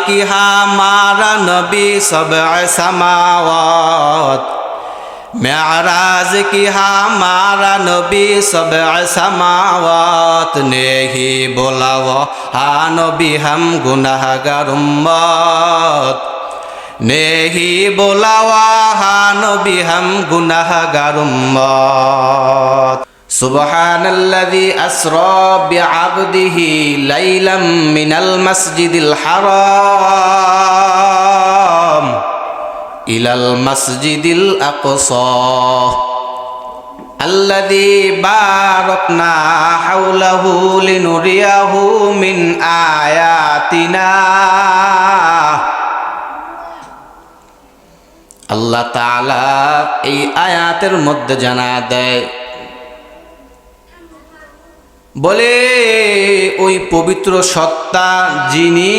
মালিকিহা মারা নবী সব সামাওয়াত। মেয়ারাজ কিহা মারা নবী সব সামাওয়াত। নেহি বোলাও, হা নবী হাম গুনাহগার উম্মত। নেহি বোলাওয়া হা নবী হাম গুনাহগার উম্মত। سبحان الذي أسرى بعبده ليلا من المسجد الحرام إلى المسجد الأقصى الذي باركنا حوله لنريه من آياتنا আল্লাহ তাআলা এই আয়াতের মধ্যে জানা দেয় বলে, ওই পবিত্র সত্তা যিনি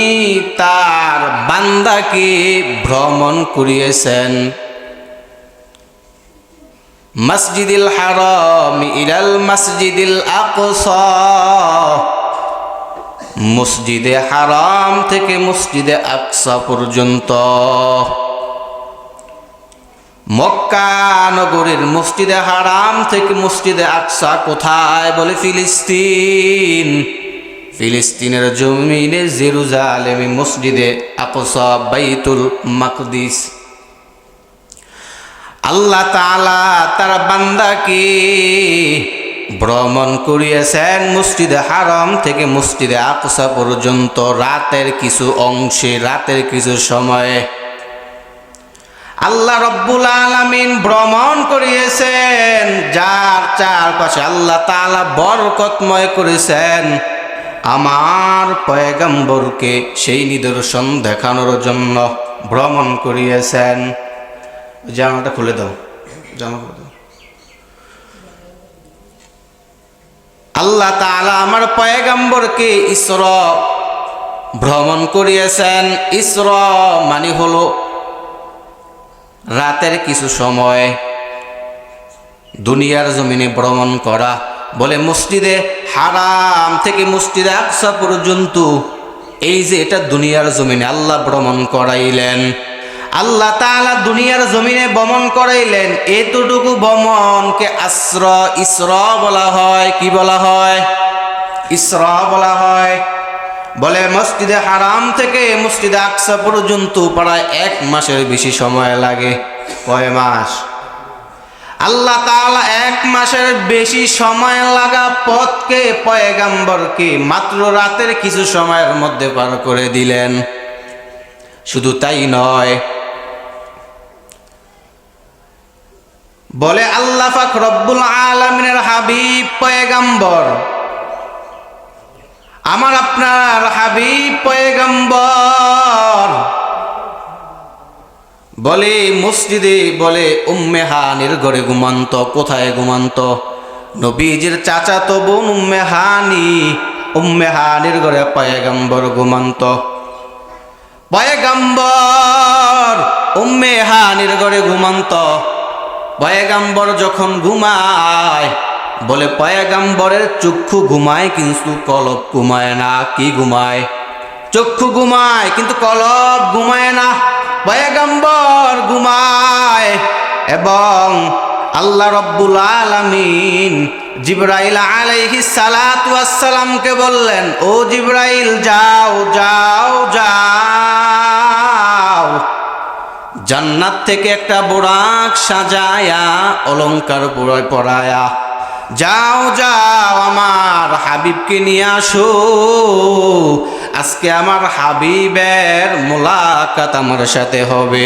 তার বান্দাকে ভ্রমণ করিয়েছেন। মসজিদিল হারম ইলাল মসজিদিল আকসা। মসজিদে হারাম থেকে মসজিদে আকসা পর্যন্ত। মক্কা নগরীর মসজিদে হারাম থেকে মসজিদে আকসা কোথায় বলে ফিলিস্তিন? ফিলিস্তিনের জমিনে জেরুজালেমে মসজিদে আকসা বাইতুল মাকদিস। আল্লাহ তালা তার বান্দা বান্দাকে ভ্রমণ করিয়েছেন মসজিদে হারাম থেকে মসজিদে আকসা পর্যন্ত রাতের কিছু অংশে, রাতের কিছু সময়ে। আল্লাহ রব্বুল আলামিন ভ্রমণ করিয়েছেন, যার চারপাশে আল্লাহ তাআলা বরকতময় করেছেন। আমার পয়গম্বরকে সেই নিদর্শন দেখানোর জন্য ভ্রমণ করিয়েছেন। জামাটা খুলে দাও জামা খুলে দাও। আল্লাহ তাআলা আমার পয়গম্বরকে ইসর ভ্রমণ করিয়েছেন। ইসর মানে হলো রাতের কিছু সময় দুনিয়ার জমিনে ভ্রমণ করা বলে মসজিদে হারাম থেকে মসজিদে আকসা পর্যন্ত, এই যে এটা দুনিয়ার জমিনে আল্লাহ ভ্রমণ করাইলেন, আল্লাহ তাআলা দুনিয়ার জমিনে ভ্রমণ করাইলেন, এতটুকু ভ্রমণকে আশ্র ইসর বলা হয়, কি বলা হয়? ইসর বলা হয়। বলে মসজিদে হারাম থেকে মসজিদে আকসা পর্যন্ত প্রায় এক মাসের বেশি সময় লাগে। কয় মাস? আল্লাহ তাআলা এক মাসের বেশি সময় লাগা পথকে, পয়গাম্বরকে মাত্র রাতের কিছু সময়ের মধ্যে পার করে দিলেন। শুধু তাই নয়, বলে আল্লাহ পাক রব্বুল আলমিনের হাবিব পয়গাম্বর আমার আপনার হাবিব পয়গম্বর। বলে মসজিদে বলে, উম্মে হানির ঘরে ঘুমান্ত, কোথায় ঘুমান্ত? নবীজির চাচা তো বোন উম্মে হানি, উম্মে হানির ঘরে পয়গম্বর ঘুমান্ত। পয়গম্বর উম্মে হানির ঘরে ঘুমান্ত। পয়গম্বর যখন ঘুমায় বলে, পয়গাম্বরের চক্ষু ঘুমায়, কিন্তু কলব ঘুমায় না। কি ঘুমায়? চক্ষু ঘুমায়, কিন্তু কলব ঘুমায় না। পয়গাম্বর ঘুমায় এবং আল্লাহ রব্বুল আলামিন জিব্রাইল আলাইহি সালাতু সালামকে বললেন, ও জিব্রাইল, যাও যাও যাও। জান্নাত থেকে একটা বোরাক সাজায়া, অলংকার পুরায় পরায়া যাও যাও আমার হাবিবকে নিয়ে আসো। আজকে আমার হাবিবের মোলাকাত আমার সাথে হবে।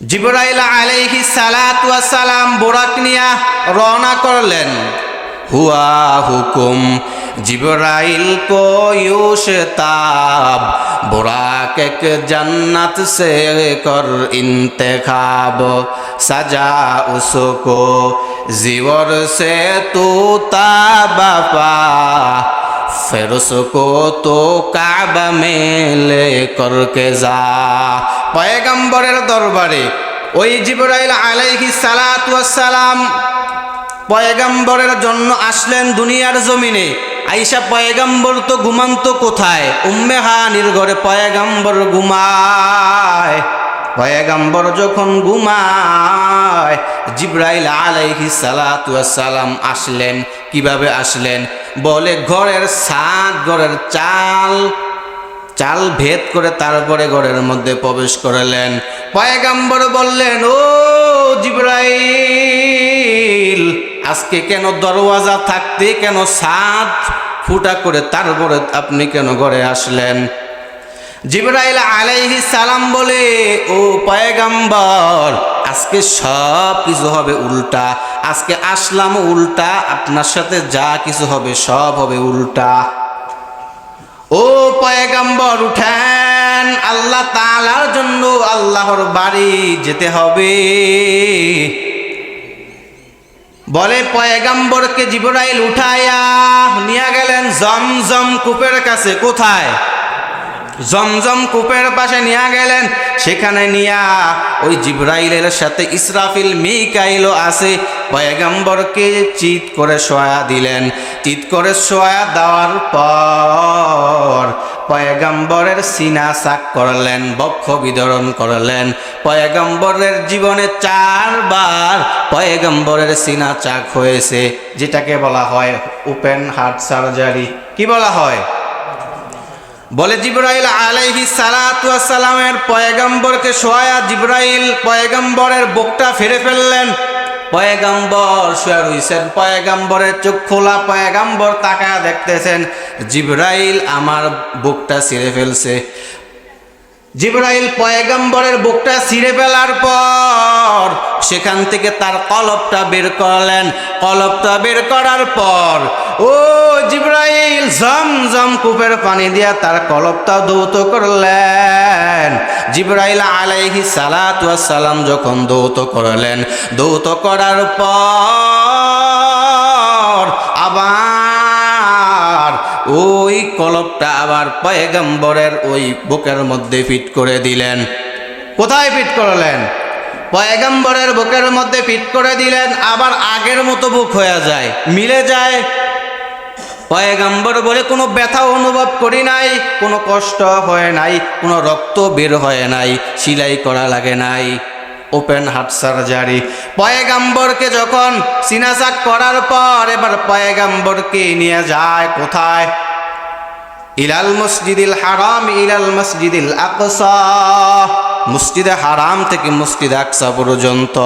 জিবরাইল আলাইহি সালাম বোরাক নিয়া রওনা করলেন। হুয়া হুকুম জিবরাইল को युशताब बुराक एक जन्नत से कर इंतखाब सजा उसको जीवर से तू ताबा फिर उसको तो काबा में ले करके जा পয়গম্বরের দরবারে ওই জিবরাইল আলাইহি সালাতু সালাম পয়গম্বরের জন্য আসলেন দুনিয়ার জমিনে আইসা পয়গাম্বর তো ঘুমান্ত কোথায়? উম্মে হানির ঘরে পয়গাম্বর ঘুমায়। পয়গাম্বর যখন ঘুমায়, জিব্রাইল আলাইহি সালাম আসলেন। কীভাবে আসলেন? বলে, ঘরের ছাদ, ঘরের চাল চাল ভেদ করে তারপরে ঘরের মধ্যে প্রবেশ করলেন। পয়গাম্বর বললেন, ও জিব্রাইল, আজকে কেন দরওয়াজা থাকতে, কেন সাদ ফুটা করে তারপরে আপনি কেন ঘরে আসলেন? জিব্রাইল আলাইহি সালাম বলে, ও পয়গাম্বর, আজকে সব কিছু হবে উল্টা। আজকে আসলাম উল্টা, আপনার সাথে যা কিছু হবে সব হবে উল্টা। ও পয়গাম্বর, উঠেন, আল্লাহ তালার জন্য আল্লাহর বাড়ি যেতে হবে। বলে পয়গাম্বরকে জিবরাইল উঠাইয়া নিয়ে গেলেন জমজম কূপের কাছে, কোথায়? জমজম কূপের পাশে নিয়ে গেলেন, সেখানে নিয়া ওই জিবরাইলের সাথে ইসরাফিল মিকাইলও আছে। পয়গাম্বরকে চিত করে শোয়া দিলেন। চিত করে শোয়া দেওয়ার পর পয়গাম্বরের সিনা সাক করলেন, বক্ষ বিতরণ করলেন। পয়গাম্বরের জীবনে চারবার পয়গাম্বরের সিনা চাক হয়েছে, যেটাকে বলা হয় ওপেন হার্ট সার্জারি। কি বলা হয়? বলে জিব্রাইল আলাইহি সালামের পয়গাম্বরকে সোয়া জিব্রাইল পয়গাম্বরের বুকটা ফেরে ফেললেন। পয়গাম্বর শুয়ে রইছেন পয়গাম্বরের চোখ খোলা পয়গাম্বর তাকায় দেখতেছেন জিব্রাইল আমার বুকটা ছিঁড়ে ফেলছে। জিব্রাইল পয়গাম্বরের বুকটা ছিঁড়ে ফেলার পর সেখান থেকে তার কলবটা বের করলেন। কলবটা বের করার পর, ও জিব্রাইল জম জম কূপের পানি দিয়া তার কলবটা দৌত করলেন। জিব্রাইল আলাইহি সালাম যখন দৌত করলেন, দৌত করার পর ওই কলপটা আবার পয়গম্বরের ওই বুকের মধ্যে ফিট করে দিলেন। কোথায় ফিট করলেন? পয়গম্বরের বুকের মধ্যে ফিট করে দিলেন, আবার আগের মতো বুক হয়ে যায়, মিলে যায়। পয়গাম্বর বলে, কোনো ব্যথা অনুভব করি নাই, কোনো কষ্ট হয় নাই, কোনো রক্ত বের হয় নাই, সিলাই করা লাগে নাই। Open heart surgery. পয়েগাম্বরকে যখন সিনাসাক করার পর, এবার পয়েগাম্বরকে নিয়ে যায় কোথায়? ইলাল মসজিদিল হারাম, ইলাল মসজিদিল আকসা। মসজিদে হারাম থেকে মসজিদ আকসা পর্যন্ত।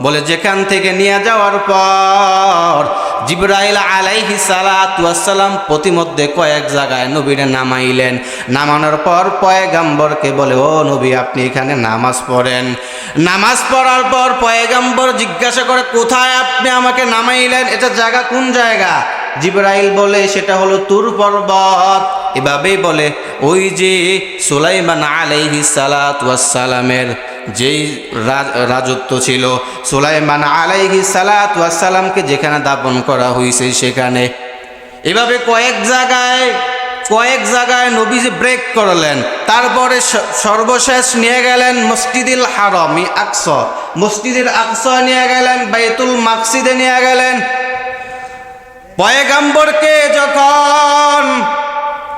বলে, যেখান থেকে নিয়ে যাওয়ার পর জিব্রাইল আলাইহি সালাম প্রতিমধ্যে কয়েক জায়গায় নবীরে নামাইলেন। নামানোর পর পয়গাম্বরকে বলে, ও নবী, আপনি এখানে নামাজ পড়েন। নামাজ পড়ার পর পয়গাম্বর জিজ্ঞাসা করে, কোথায় আপনি আমাকে নামাইলেন? এটা জায়গা কোন জায়গা? জিব্রাইল বলে, সেটা হলো তুর পর্বত। এভাবেই বলে, ওই যে সুলাইমান আলাইহি সালামের যেই রাজত্ব ছিল, সুলাইমান আলাইহি সালামকে যেখানে দাপন করা হয়েছে সেখানে। এভাবে কয়েক জায়গায় কয়েক জায়গায় নবীজি ব্রেক করলেন। তারপরে সর্বশেষ নিয়ে গেলেন মসজিদুল হারমি আকস। মসজিদুল আকস নিয়ে গেলেন, বাইতুল মাকসিদে নিয়ে গেলেন। পয়গাম্বরকে যখন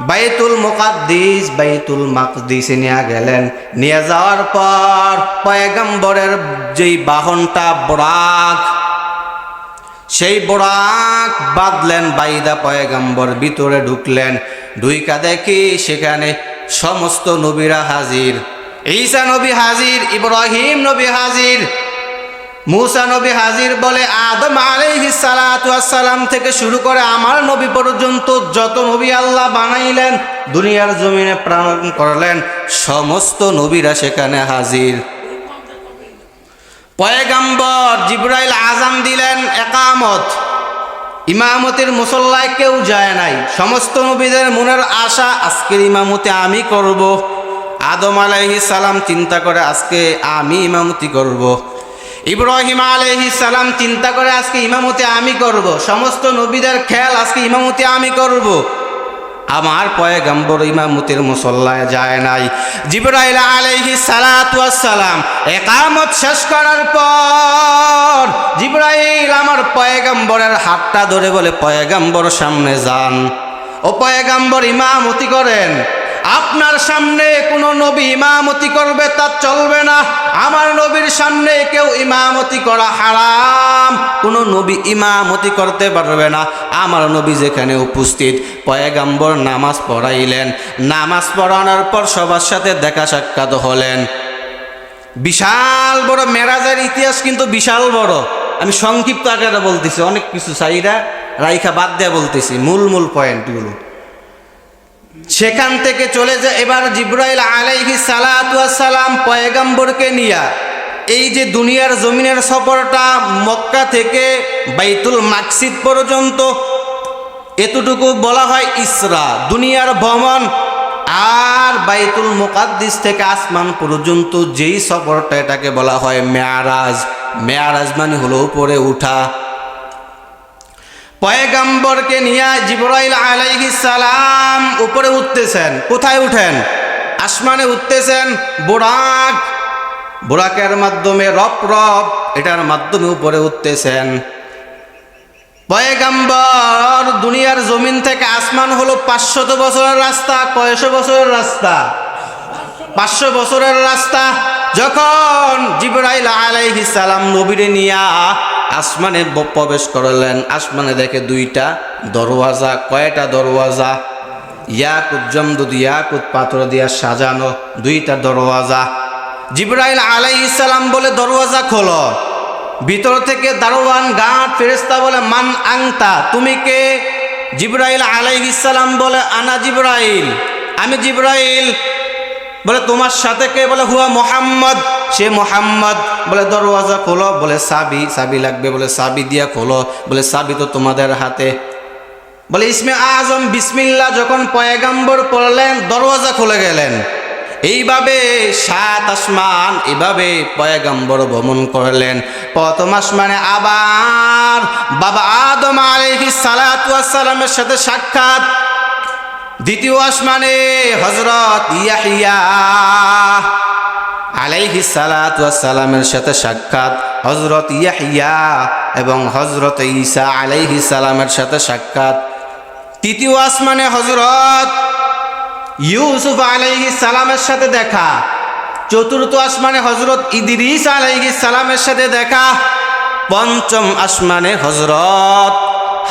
বাইতুল মুকাদ্দিস, বাইতুল মাকদিসে নিয়ে গেলেন। নিয়ে যাওয়ার পর পয়গম্বরের যেই বাহনটা বরাক, সেই বরাক বাঁধলেন বাইদা পয়গম্বর, ভিতরে ঢুকলেন। ঢুইকা দেখি সেখানে সমস্ত নবীরা হাজির। ঈসা নবী হাজির, ইব্রাহিম নবী হাজির মুসা নবী হাজির বলে, আদম সালাম থেকে শুরু করে আমার নবী পর্যন্ত যত নবী আল্লাহ বানাইলেন, দুনিয়ার জমিনে প্রাণ করলেন, সমস্ত নবীরা সেখানে হাজির। পয়গাম্বর জিব্রাইল আজাম দিলেন, একামত, ইমামতের মুসল্লায় কেউ যায় নাই। সমস্ত নবীদের মনের আশা, আজকের ইমামতে আমি করব। আদম আলাইহি সালাম চিন্তা করে, আজকে আমি ইমামতি করব। ইব্রাহিম আলহি সালাম চিন্তা করে আজকে ইমামতি আমি করব। সমস্ত নবীদের খেয়াল আজকে ইমামতি আমি করব। আমার পয়গাম্বর ইমামতির মুসল্লায় যায় নাই জিবরাইল সালাতু সালাম একামত শেষ করার পর জিবরাইল আমার পয়গাম্বরের হাতটা ধরে বলে, পয়গাম্বর সামনে যান ও পয়গাম্বর ইমামতি করেন আপনার সামনে কোনো নবী ইমামতি করবে তা চলবে না। আমার নবীর সামনে কেউ ইমামতি করা হারাম। কোনো নবী ইমামতি করতে পারবে না। আমার নবী যেখানে উপস্থিত, পয়গাম্বর নামাজ পড়াইলেন। নামাজ পড়ানোর পর সবার সাথে দেখা সাক্ষাৎ হলেন। বিশাল বড় মেরাজের ইতিহাস কিন্তু বিশাল বড়। আমি সংক্ষিপ্ত আকারে বলতেছি, অনেক কিছু চাইরা রাইখা বাদ দেয়া বলতেছি, মূল মূল পয়েন্টগুলো সেখান থেকে চলে যায় এবার জিব্রাইল আলাইহি সালাম পয়গাম্বরকে নিয়া, এই যে দুনিয়ার জমিনের সফরটা মক্কা থেকে বাইতুল মাকসিদ পর্যন্ত, এতটুকু বলা হয় ইসরা, দুনিয়ার ভ্রমণ, আর বাইতুল মুকাদ্দিস থেকে আসমান পর্যন্ত যেই সফরটা এটাকে বলা হয় মেয়ারাজ মেয়ারাজ মানে হলো উপরে উঠা। পয়গাম্বরকে নিয়ে জিবরাইল সালাম উপরে উঠতেছেন। কোথায় উঠেন? আসমানে উঠতেছেন, বোরাক। বোরাকের মাধ্যমে রপ রপ এটার মাধ্যমে উপরে উঠতেছেন। পয়গাম্বর দুনিয়ার জমিন থেকে আসমান হলো পাঁচশত বছরের রাস্তা, কয়শো বছরের রাস্তা? পাঁচশো বছরের রাস্তা। যখন জিবরাইল সালাম নবীরে নিয়া আসমানে প্রবেশ করলেন। আসমানে দেখে দুইটা দরওয়াজা, কয়টা দরওয়াজা? ইয়াকুত জমদুদ ইয়াকুত পাথর দিয়া সাজানো দুইটা দরওয়াজা। জিবরাইল আলাই সালাম বলে, দরওয়াজা খোলো। ভিতর থেকে দারোয়ান, গাঁট ফেরেস্তা বলে, মান আংতা, তুমি কে? জিবরাইল আলাই সালাম বলে, আনা জিবরাইল। আমি জিবরাইল বলে, তোমার সাথে কে? বলে, হুয়া মোহাম্মদ। সে মোহাম্মদ বলে, দরওয়াজা খোলো। বলে, সাবি। সাবি লাগবে বলে, সাবি দিয়া খোলো। বলে, সাবি তো তোমাদের হাতে। বলে, ইসমে আজম বিসমিল্লা যখন পয়গাম্বর পড়লেন, দরওয়াজা খুলে গেলেন। এইভাবে সাত আসমান, এভাবে পয়গাম্বর ভ্রমণ করলেন। প্রথম আসমানে আবার বাবা আদম আলাইহিস সালাতু ওয়াস সালামের সাথে সাক্ষাৎ। দ্বিতীয় আসমানে হজরত ইয়াহিয়া আলাইহি সালামের সাথে সাক্ষাৎ হজরত ইয়াহিয়া এবং হজরত ঈসা আলাইহি সালামের সাথে সাক্ষাৎ। তৃতীয় আসমানে হজরত ইউসুফ আলাইহি সালামের সাথে দেখা। চতুর্থ আসমানে হজরত ইদিরিস আলাইহি সালামের সাথে দেখা। পঞ্চম আসমানে হজরত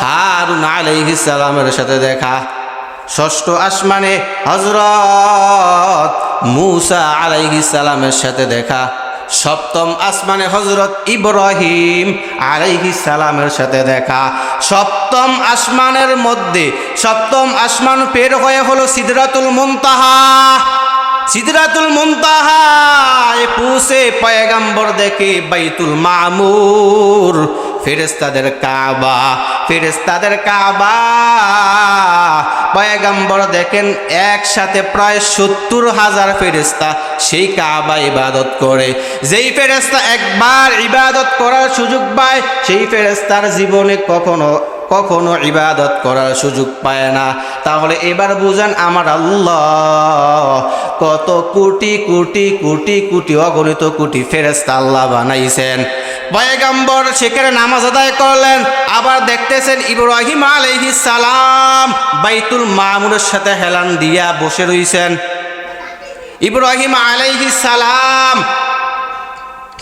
হারুন আলাইহি সালামের সাথে দেখা। ষষ্ঠ আসমানে হজরত মুসা আলাইহি সালামের সাথে দেখা। সপ্তম আসমানে হজরত ইব্রাহিম আলাইহি সালামের সাথে দেখা। সপ্তম আসমানের মধ্যে, সপ্তম আসমান পের হয়ে হলো সিদরাতুল মুনতাহা। সিদরাতুল মুনতাহায় পুষে পয়গাম্বর দেখে বাইতুল মামুর। ফেরেস্তাদের কাবা ফেরেস্তাদের কাবা। পয়গাম্বর দেখেন, একসাথে প্রায় সত্তর হাজার ফেরেস্তা সেই কাবা ইবাদত করে। যেই ফেরেস্তা একবার ইবাদত করার সুযোগ পায়, সেই ফেরেস্তার জীবনে কখনো কখনো ইবাদত করার সুযোগ পায় না। তাহলে এবার বুঝেন আমার আল্লাহ কত কোটি কোটি কোটি কোটি অগণিত কোটি ফেরেস্তা আল্লাহ বানাইছেন। পয়গাম্বর সেখানে নামাজ আদায় করলেন, আবার দেখতেছেন ইব্রাহিম আলাইহিস সালাম বাইতুল মামুরের সাথে হেলান দিয়া বসে রইছেন। ইব্রাহিম আলাইহিস সালাম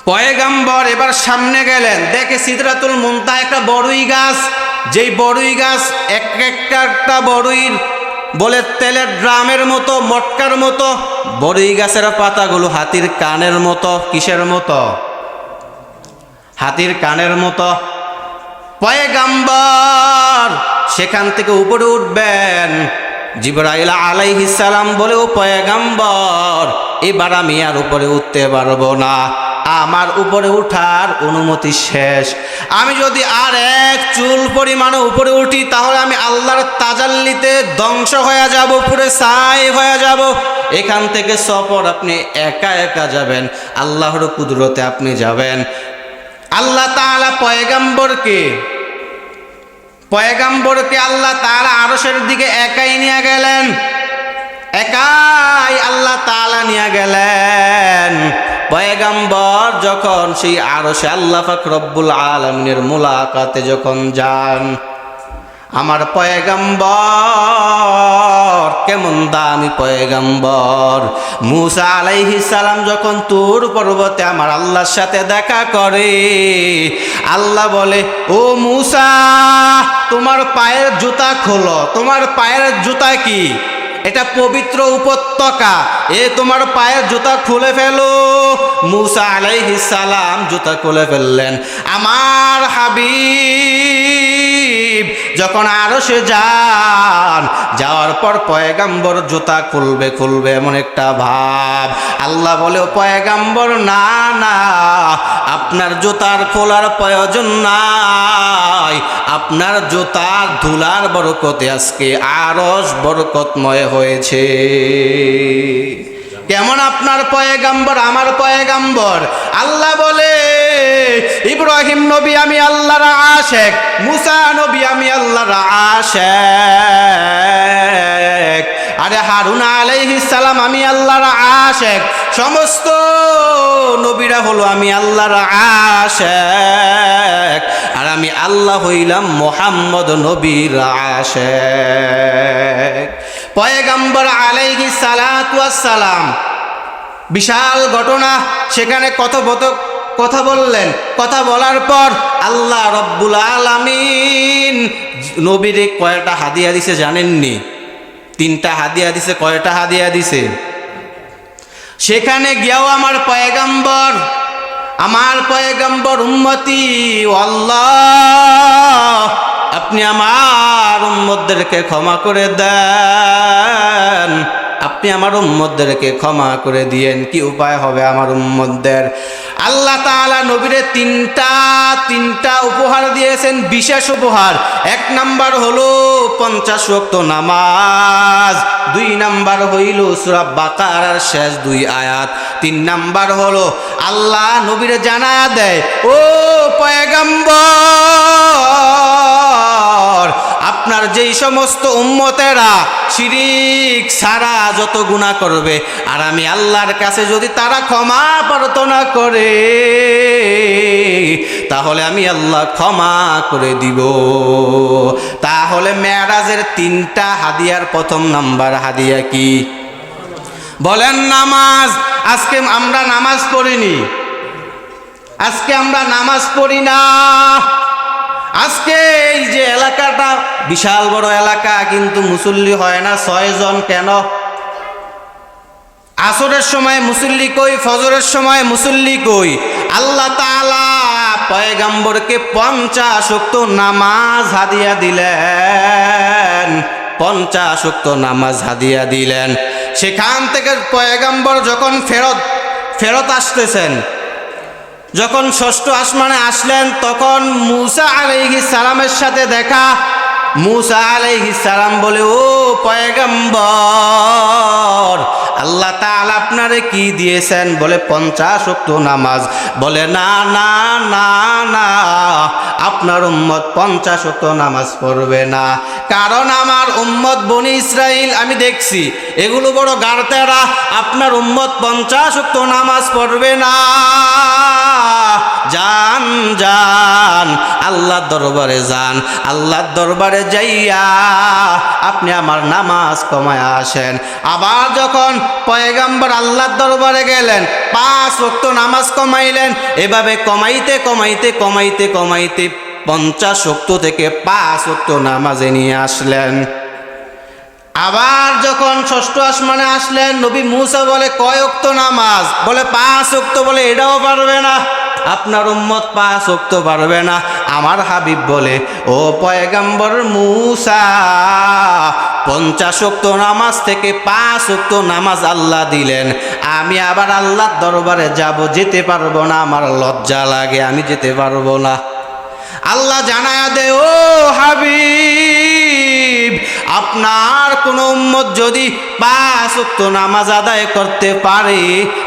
পয়গাম্বর এবার সামনে গেলেন, দেখে সিদরাতুল মুনতা একটা বড়ই গাছ। যেই বড়ই গাছ এক একটা একটা বড়ইর বলে তেলের ড্রামের মতো, মটকার মতো, বড়ই গাছের পাতাগুলো হাতির কানের মতো, কিসের মতো? হাতির কানের মতো। পয়গাম্বর সেখান থেকে উপরে উঠবেন। জিবরাইল আলাইহিস সালাম বলে ও পয়গাম্বর, এবার আমি আর উপরে উঠতে পারব না। আমার উপরে উঠার অনুমতি শেষ। আমি যদি আর এক চুল পরিমাণে উপরে উঠি, তাহলে আমি আল্লাহর তাজাল্লিতে ধ্বংস হয়ে যাব, পুরে সাই হয়ে যাব। এখান থেকে সফর আপনি একা একা যাবেন, আল্লাহর কুদরতে আপনি যাবেন। আল্লাহ তাআলা পয়গাম্বরকে পয়গাম্বরকে আল্লাহ তাআলা আরশের দিকে একাই নিয়ে গেলেন। একাই আল্লাহ তাআলা নিয়ে গেলেন। পয়গাম্বর যখন সেই আরশে আল্লাহ পাক রব্বুল আলামিনের মুলাকাতে যখন যান, আমার পয়গাম্বর, কেমন দামি পয়গাম্বর। মুসা আলাইহি সালাম যখন তোর পর্বতে আমার আল্লাহর সাথে দেখা করে, আল্লাহ বলে, ও মুসা, তোমার পায়ের জুতা খোলো, তোমার পায়ের জুতা কি? এটা পবিত্র উপত্যকা। এ তোমার পায়ের জুতা খুলে ফেলো। মুসা আলাইহিস সালাম জুতা খুলে ফেললেন। আমার হাবিব, যখন আরও সে যান, যাওয়ার পর পয়গাম্বর জুতা খুলবে খুলবে এমন একটা ভাব। আল্লাহ বলে, "ও পয়গাম্বর, না না, আপনার জুতার খোলার প্রয়োজন নাই। আপনার জুতার ধুলার বরকতে আজকে আরস বরকতময় হয়েছে। কেমন আপনার পয়েগাম্বর, আমার পয়েগাম্বর? আল্লাহ বলে, ইব্রাহিম নবী আমি আল্লাহর আশেক, মুসা নবী আমি আল্লাহর আশেক। আরে হারুন সালাম, আমি আল্লাহর আশেক। সমস্ত নবীরা হলো আমি আল্লাহর আশেক। আর আমি আল্লাহ হইলাম মোহাম্মদ নবীর আশেক। পয়গাম্বর আলাইহি সালাম বিশাল ঘটনা, সেখানে কথোপথ কথা বললেন। কথা বলার পর আল্লাহ রব্বুল আলামিন নবীরে কয়টা হাদিয়া দিছে জানেননি? তিনটা হাদিয়া দিছে, কয়টা হাদিয়া দিছে? সেখানে গিয়াও আমার পয়গাম্বর আমার পয়গাম্বর উম্মতি আল্লাহ আপনি আমার উম্মতদেরকে ক্ষমা করে দেন। আপনি আমার উম্মতদেরকে ক্ষমা করে দিয়েন। কি উপায় হবে আমার উম্মতদের? আল্লাহ তাআলা নবীরে তিনটা তিনটা উপহার দিয়েছেন, বিশেষ উপহার। এক নাম্বার হলো পঞ্চাশ ওয়াক্ত নামাজ, দুই নাম্বার হইল সূরা বাকারার শেষ দুই আয়াত, তিন নাম্বার হলো আল্লাহ নবীরে জানা দেয়, ও পয়গম্বর! আপনার যেই সমস্ত উম্মতেরা শিরিক সারা যত গুণা করবে, আর আমি আল্লাহর কাছে যদি তারা ক্ষমা প্রার্থনা করে, তাহলে আমি আল্লাহ ক্ষমা করে দিব। তাহলে মেয়ারাজের তিনটা হাদিয়ার প্রথম নাম্বার হাদিয়া কি? বলেন নামাজ, আজকে আমরা নামাজ পড়িনি। আজকে আমরা নামাজ পড়ি না। আজকে এই যে এলাকাটা বিশাল বড় এলাকা, কিন্তু মুসল্লি হয় না। ছয়জন কেন? আসরের সময় মুসল্লি কই, ফজরের সময় মুসল্লি কই? আল্লাহ পয়গাম্বরকে পঞ্চাশ উক্ত নামাজ হাদিয়া দিলেন। পঞ্চাশ উক্ত নামাজ হাদিয়া দিলেন। সেখান থেকে পয়গাম্বর যখন ফেরত ফেরত আসতেছেন যখন ষষ্ঠ আসমানে আসলেন, তখন মুসা আলাইহি সালামের সাথে দেখা। মুসা আলাইহি সালাম বলে, ও পয়গম্বর, আল্লাহ তাআলা আপনারে কি দিয়েছেন? বলে, পঞ্চাশ ওয়াক্ত নামাজ। বলে, না না না না, আপনার উম্মত পঞ্চাশ ওয়াক্ত নামাজ পড়বে না। কারণ আমার উম্মত বনি ইসরাইল আমি দেখছি, এগুলো বড় গাড়তেরা আপনার উম্মত পঞ্চাশ ওয়াক্ত নামাজ পড়বে না। যান যান আল্লাহর দরবারে যান দরবারে যাইয়া আপনি আমার নামাজ কমায় আসেন। আবার যখন পয়গাম্বর দরবারে গেলেন, পাঁচ ওয়াক্ত নামাজ কমাইলেন, এভাবে কমাইতে কমাইতে কমাইতে কমাইতে পঞ্চাশ ওক্ত থেকে পাঁচ ওক্ত নামাজে নিয়ে আসলেন। আবার যখন ষষ্ঠ আসমানে আসলেন, নবী মুসা বলে, কয় উক্ত নামাজ? বলে, পাঁচ বলে, এটাও পারবে না। আপনার উম্মত পাঁচ উক্ত পারবে না। আমার হাবিব বলে, ও পয়গাম্বর মুসা, পঞ্চাশ নামাজ থেকে পাঁচ উক্ত নামাজ আল্লাহ দিলেন। আমি আবার আল্লাহর দরবারে যাব, যেতে পারব না। আমার লজ্জা লাগে, আমি যেতে পারব না। আল্লাহ জানায়া দে ও হাবিব, আপনার কোন উম্মত যদি পাঁচ উক্ত নামাজ আদায় করতে পারে,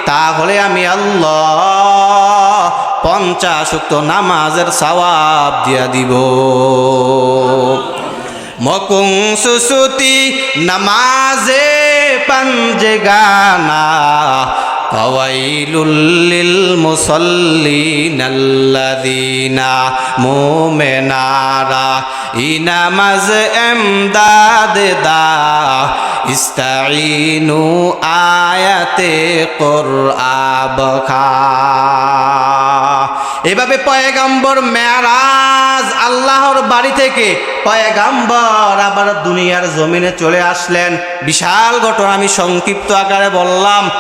তাহলে আমি আল্লাহ পঞ্চাশ উক্ত নামাজের সওয়াব দিয়া দিব। মকুং সুসুতি নামাজে পাঞ্জে গানা ফাওয়াইলুল মুসল্লিনাল্লাযীনা মুমিনারা, ইনামাজ এমদাদ দা ইস্তাইনু আয়াতে কোরআব খা। এভাবে পয়গাম্বর মেয়ারাজ আল্লাহর বাড়ি থেকে পয়গাম্বর আবার দুনিয়ার জমিনে চলে আসলেন। বিশাল ঘটনা আমি সংক্ষিপ্ত আকারে বললাম।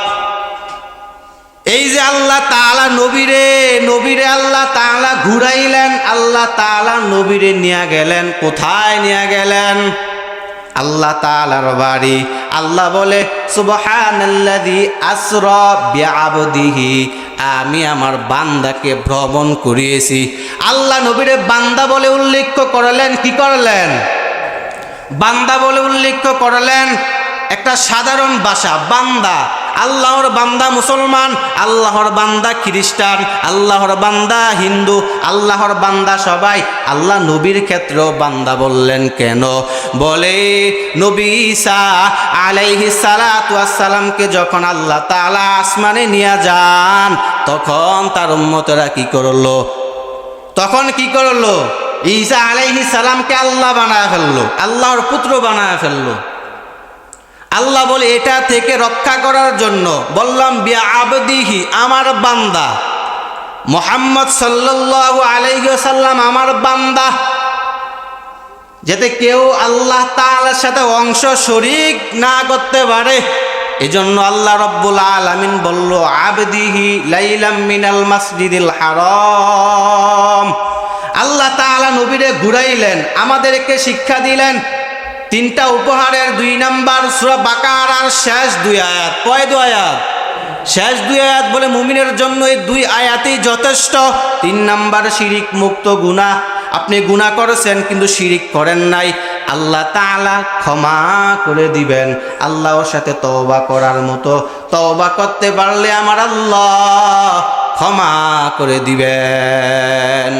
এই যে আল্লাহ তাআলা নবীরে নবীরে আল্লাহ তাআলা ঘুরাইলেন, আল্লাহ তাআলা নবীরে নিয়ে গেলেন, কোথায় নিয়ে গেলেন? আল্লাহ তাআলার বাড়ি। আল্লাহ বলে, সুবহানাল্লাযী আসরা বিআবদিহি আমি আমার বান্দাকে ভ্রমণ করিয়েছি। আল্লাহ নবীরে বান্দা বলে উল্লেখ করলেন, কি করলেন? বান্দা বলে উল্লেখ করলেন, একটা সাধারণ ভাষা বান্দা। আল্লাহর বান্দা মুসলমান, আল্লাহর বান্দা খ্রিস্টান, আল্লাহর বান্দা হিন্দু, আল্লাহর বান্দা সবাই। আল্লাহ নবীর ক্ষেত্রেও বান্দা বললেন, কেন? বলে, নবী ঈসা আলাইহি সালাতামকে যখন আল্লাহ তাআলা আসমানে নিয়ে যান, তখন তার উম্মতেরা কি করল? তখন কি করল? ঈসা আলাইহি সালামকে আল্লাহ বানায় ফেলল, আল্লাহর পুত্র বানায় ফেলল। আল্লাহ বলে, এটা থেকে রক্ষা করার জন্য বললাম, বিয়া আবদিহি, আমার বান্দা। মোহাম্মদ সাল্লাল্লাহু আলাইহি সাল্লাম আমার বান্দা। যাতে কেউ আল্লাহ তাআলার সাথে অংশ শরিক না করতে পারে। এজন্য আল্লাহ রব্বুল আলামিন বলল, আবদিহি লাইলাম মিনাল মাসজিদিল হারাম। আল্লাহ তাআলা নবীরে ঘুরাইলেন, আমাদেরকে শিক্ষা দিলেন। তিনটা উপহারের দুই নাম্বার সুরা বাকার আর শেষ দুই আয়াত। কয় দু আয়াত? শেষ দুই আয়াত বলে মুমিনের জন্য এই দুই আয়াতই যথেষ্ট। তিন নাম্বার, শিরিক মুক্ত গুণা আপনি গুণা করেছেন, কিন্তু শিরিক করেন নাই। আল্লাহ তাআলা ক্ষমা করে দিবেন। আল্লাহর সাথে তওবা করার মতো। তওবা করতে পারলে আমার আল্লাহ ক্ষমা করে দিবেন।